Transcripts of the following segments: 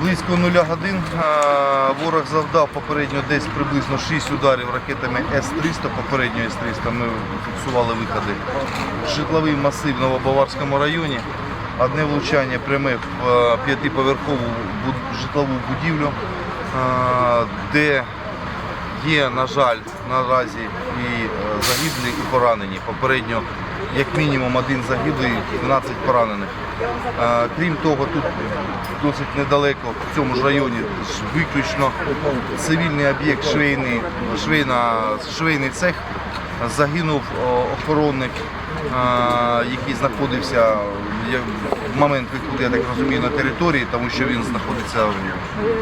Близько нуля годин ворог завдав попередньо десь приблизно 6 ударів ракетами С-300. Попередньо С-300 ми фіксували виходи. Житловий масив в Новобаварському районі. Одне влучання пряме в п'ятиповерхову житлову будівлю, де є, на жаль, наразі загиблі, і поранені. Попередньо, як мінімум, один загиблий, 12 поранених. Е, Крім того, тут досить недалеко в цьому ж районі виключно цивільний об'єкт, швейний, швейна, швейний цех. Загинув охоронник, е, який знаходився в момент виходу, я так розумію, на території, тому що він знаходиться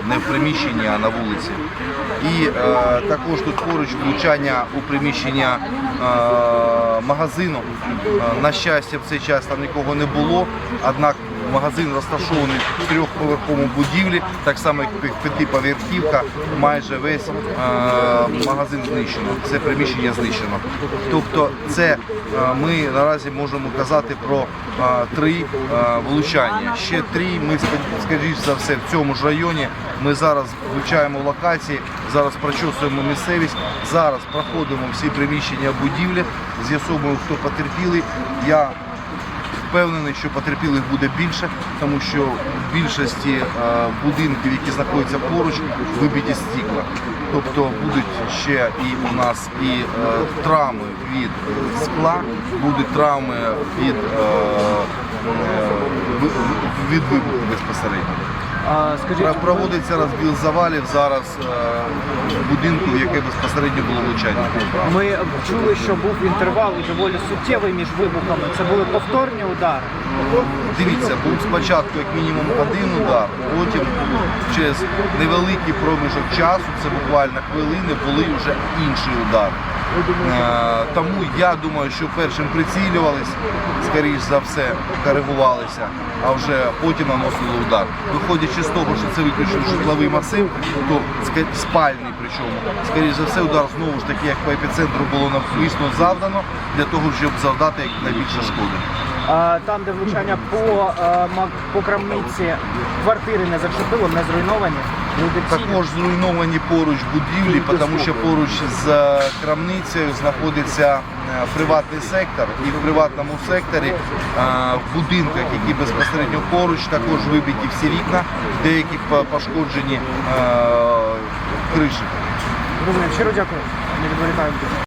не в приміщенні, а на вулиці. І е, також тут поруч влучання у приміщення е, магазину. Е, на щастя, в цей час там нікого не було, однак магазин розташований в трьохповерховому будівлі, так само як п'ятиповерхівка, майже весь е, магазин знищено, це приміщення знищено. Тобто це е, ми наразі можемо казати про е, три влучання. Ще три ми скоріш за все в цьому ж районі. Ми зараз вивчаємо локації, зараз прочосуємо місцевість, зараз проходимо всі приміщення будівлі, з'ясовуємо, хто потерпілий. Я впевнений, що потерпілих буде більше, тому що в більшості е, будинків, які знаходяться поруч, вибиті стікла. Тобто будуть ще і у нас і е, травми від е, скла, будуть травми від, е, від вибуху безпосередньо. А, скажіть, Проводиться розбіл завалів зараз е, в будинку, в яке безпосередньо було влучання. ми чули, що був інтервал доволі суттєвий між вибухами. Це були повторні удари. Дивіться, був спочатку як мінімум один удар, потім через невеликий проміжок часу, це буквально хвилини, були вже інші удари. Е, Тому я думаю, що першим прицілювались, скоріш за все, коригувалися, а вже потім наносили удар. Виходячи з того, що це виключно житловий масив, то спальний причому, скоріш за все, удар знову ж таки, як по епіцентру було навмисно завдано, для того, щоб завдати найбільше шкоди. Там, де влучання по, по крамниці, квартири не зачепило, не зруйновані. Також зруйновані поруч будівлі, тому що поруч з е, крамницею знаходиться е, приватний сектор, і в приватному секторі е, в будинках, які безпосередньо поруч, також вибиті всі вікна, деякі пошкоджені криші. Щиро дякую. Не відволікаємо.